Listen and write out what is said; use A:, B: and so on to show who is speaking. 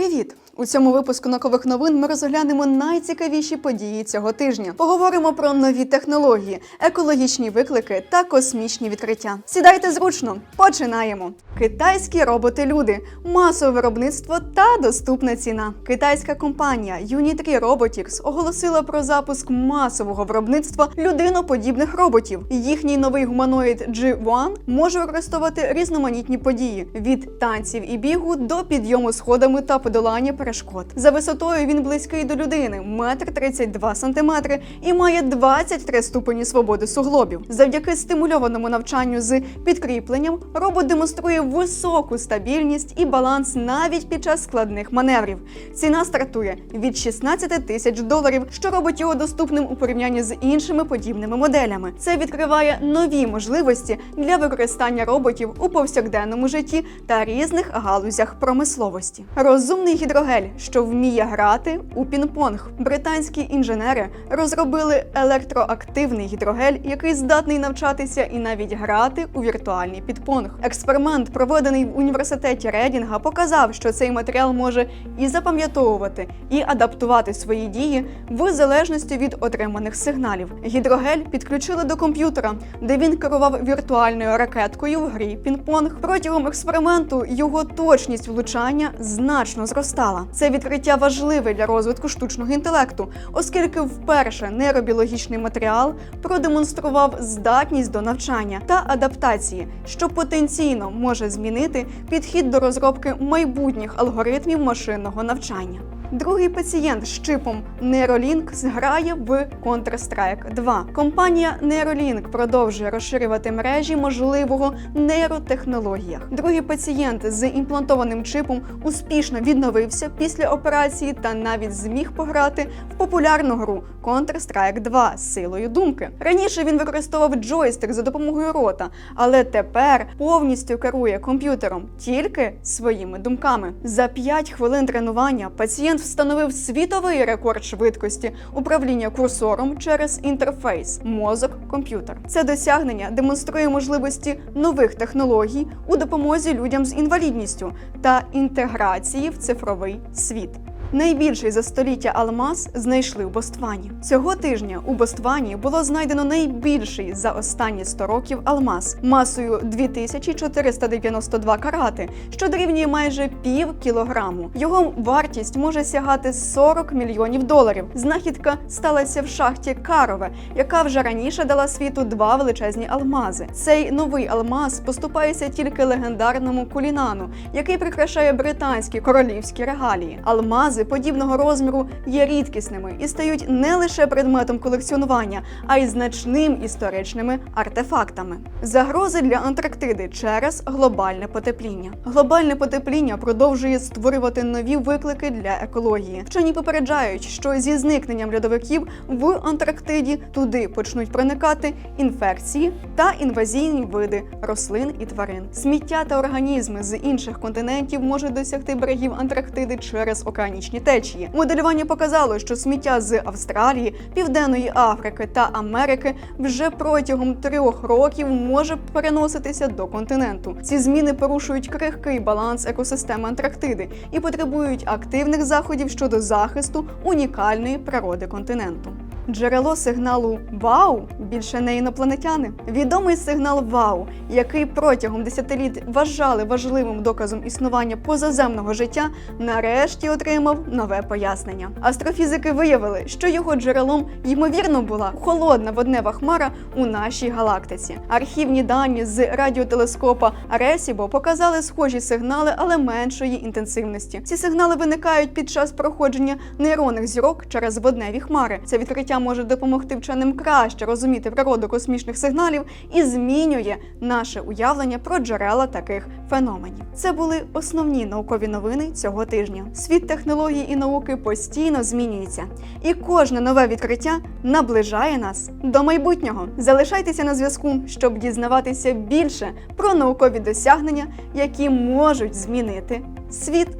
A: Привіт! У цьому випуску накових новин ми розглянемо найцікавіші події цього тижня. Поговоримо про нові технології, екологічні виклики та космічні відкриття. Сідайте зручно, починаємо. Китайські роботи-люди, масове виробництво та доступна ціна. Китайська компанія Unitree Robotics оголосила про запуск масового виробництва людиноподібних роботів. Їхній новий гуманоїд G1 може використовувати різноманітні події від танців і бігу до підйому сходами та подолання перешкод. За висотою він близький до людини, метр 32 сантиметри, і має 23 ступені свободи суглобів. Завдяки стимульованому навчанню з підкріпленням робот демонструє високу стабільність і баланс навіть під час складних маневрів. Ціна стартує від 16 тисяч доларів, що робить його доступним у порівнянні з іншими подібними моделями. Це відкриває нові можливості для використання роботів у повсякденному житті та різних галузях промисловості. Розумний гідрогель, що вміє грати у пінг-понг. Британські інженери розробили електроактивний гідрогель, який здатний навчатися і навіть грати у віртуальний підпонг. Експеримент, проведений в університеті Редінга, показав, що цей матеріал може і запам'ятовувати, і адаптувати свої дії в залежності від отриманих сигналів. Гідрогель підключили до комп'ютера, де він керував віртуальною ракеткою в грі пінг-понг. Протягом експерименту його точність влучання значно зростала. Це відкриття важливе для розвитку штучного інтелекту, оскільки вперше нейробіологічний матеріал продемонстрував здатність до навчання та адаптації, що потенційно може змінити підхід до розробки майбутніх алгоритмів машинного навчання. Другий пацієнт з чипом Neuralink зграє в Counter-Strike 2. Компанія Neuralink продовжує розширювати мережі можливого нейротехнологіях. Другий пацієнт з імплантованим чипом успішно відновився після операції та навіть зміг пограти в популярну гру Counter-Strike 2 з силою думки. Раніше він використовував джойстик за допомогою рота, але тепер повністю керує комп'ютером тільки своїми думками. За 5 хвилин тренування пацієнт встановив світовий рекорд швидкості управління курсором через інтерфейс мозок-комп'ютер. Це досягнення демонструє можливості нових технологій у допомозі людям з інвалідністю та інтеграції в цифровий світ. Найбільший за століття алмаз знайшли у Боствані. Цього тижня у Боствані було знайдено найбільший за останні 100 років алмаз масою 2492 карати, що дорівнює майже пів кілограму. Його вартість може сягати 40 мільйонів доларів. Знахідка сталася в шахті Карове, яка вже раніше дала світу два величезні алмази. Цей новий алмаз поступається тільки легендарному кулінану, який прикрашає британські королівські регалії. Алмази подібного розміру є рідкісними і стають не лише предметом колекціонування, а й значним історичними артефактами. Загрози для Антарктиди через глобальне потепління. Глобальне потепління продовжує створювати нові виклики для екології. Вчені попереджають, що зі зникненням льодовиків в Антарктиді туди почнуть проникати інфекції та інвазійні види рослин і тварин. Сміття та організми з інших континентів можуть досягти берегів Антарктиди через океанічні течії. Моделювання показало, що сміття з Австралії, Південної Африки та Америки вже протягом трьох років може переноситися до континенту. Ці зміни порушують крихкий баланс екосистеми Антарктиди і потребують активних заходів щодо захисту унікальної природи континенту. Джерело сигналу Вау більше не інопланетяни. Відомий сигнал Вау, який протягом десятиліть вважали важливим доказом існування позаземного життя, нарешті отримав нове пояснення. Астрофізики виявили, що його джерелом ймовірно була холодна воднева хмара у нашій галактиці. Архівні дані з радіотелескопа Аресібо показали схожі сигнали, але меншої інтенсивності. Ці сигнали виникають під час проходження нейронних зірок через водневі хмари. Це відкриття може допомогти вченим краще розуміти природу космічних сигналів і змінює наше уявлення про джерела таких феноменів. Це були основні наукові новини цього тижня. Світ технологій і науки постійно змінюється, і кожне нове відкриття наближає нас до майбутнього. Залишайтеся на зв'язку, щоб дізнаватися більше про наукові досягнення, які можуть змінити світ.